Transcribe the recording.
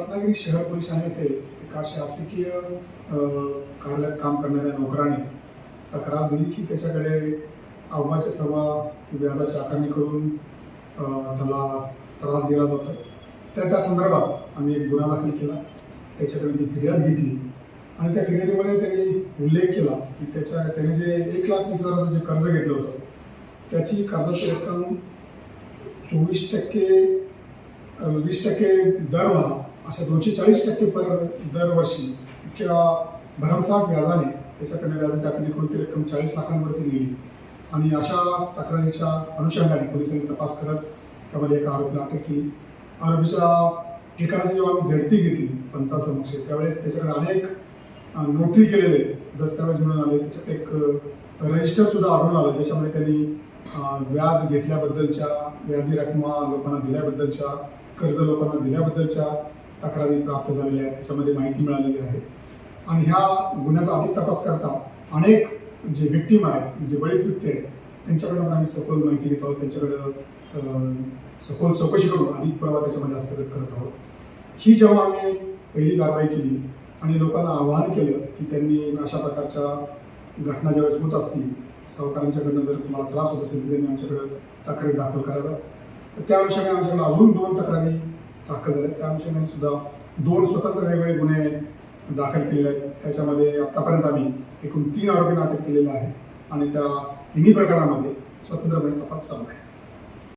रत्नागिरी शहर पोलिसांनी येथे एका शासकीय कार्यालयात काम करणाऱ्या नोकराने तक्रार दिली की त्याच्याकडे अव्वाच्या सव्वा व्याजाची आकारणी करून त्याला त्रास दिला जातो त्या त्या संदर्भात आम्ही एक गुन्हा दाखल केला. त्याच्याकडे ती फिर्याद घेतली. आणि त्या फिर्यादीमध्ये त्यांनी उल्लेख केला की त्याच्या त्याने जे एक लाख वीस हजाराचं जे कर्ज घेतलं होतं त्याची कर्जाची रक्कम चोवीस टक्के वीस टक्के दरमहा अशा दोनशे चाळीस टक्के पर दरवर्षी इतक्या भरमसाठ व्याजाने त्याच्याकडे व्याजाची आकारणी करून ती रक्कम चाळीस लाखांवरती नेली. आणि अशा तक्रारीच्या अनुषंगाने पोलिसांनी तपास करत त्यामध्ये एका आरोपीला अटक केली. आरोपीच्या ठिकाणाची जेव्हा आम्ही झडती घेतली पंचासमक्ष त्यावेळेस त्याच्याकडे अनेक नोटरी केलेले दस्तावेज मिळून आले. त्याच्यात एक रजिस्टर सुद्धा आढळून आलं. त्याच्यामुळे त्यांनी व्याज घेतल्याबद्दलच्या व्याजी रकमा लोकांना दिल्याबद्दलच्या कर्ज लोकांना दिल्याबद्दलच्या तक्रारी प्राप्त झालेल्या आहेत त्याच्यामध्ये माहिती मिळालेली आहे. आणि ह्या गुन्ह्याचा अधिक तपास करता अनेक जे विक्टीम आहेत जे बळीत व्यक्ती आहेत त्यांच्याकडून पण आम्ही सखोल माहिती घेत आहोत त्यांच्याकडं सखोल चौकशी करून अधिक पुरावा त्याच्यामध्ये हस्तगत करत आहोत. ही जेव्हा आम्ही पहिली कारवाई केली आणि लोकांना आवाहन केलं की त्यांनी अशा प्रकारच्या घटना ज्यावेळेस होत असतील सावकारांच्याकडनं जर तुम्हाला त्रास होत असेल तर त्यांनी आमच्याकडं तक्रारी दाखल कराव्यात. तर त्या अनुषंगाने आमच्याकडे अजून दोन तक्रारी दाखल झाले. त्या अनुषंगाने सुद्धा दोन स्वतंत्र वेगवेगळे गुन्हे दाखल केलेले आहेत. त्याच्यामध्ये आत्तापर्यंत आम्ही एकूण तीन आरोपींना अटक केलेलं आहे आणि त्या तिन्ही प्रकरणामध्ये स्वतंत्रपणे तपास चालू आहे.